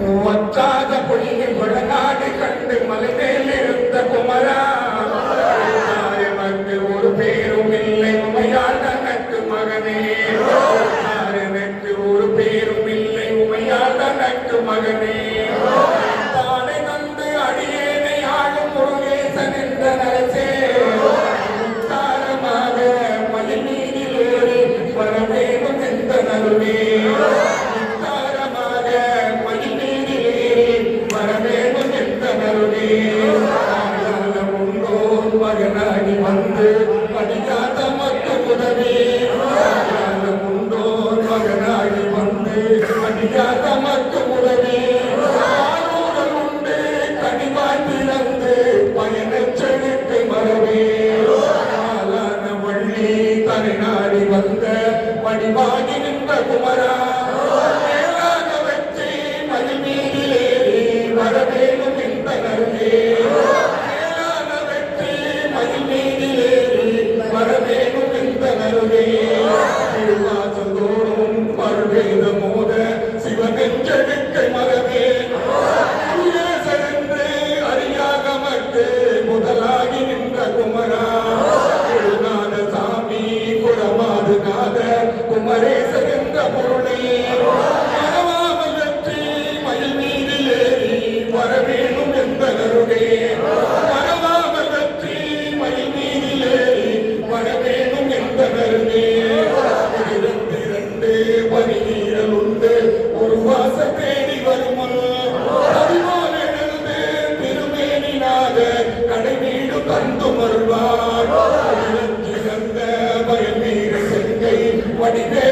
வற்றாத பொழிகள் வடநாடு கண்டு மலைமேல் இருந்த குமரா. எனக்கு ஒரு பேரும் இல்லை உமையால் எனக்கு மகனே. எனக்கு ஒரு பேரும் இல்லை உமையால் எனக்கு மகனே. பணிவாகி நின்ற குமரா. வெற்றி மதிமீதிலேறி வரவேணும் இந்த நருகே வெற்றி மதிமீதிலேறி வரவேணும் இந்த நருகே be big.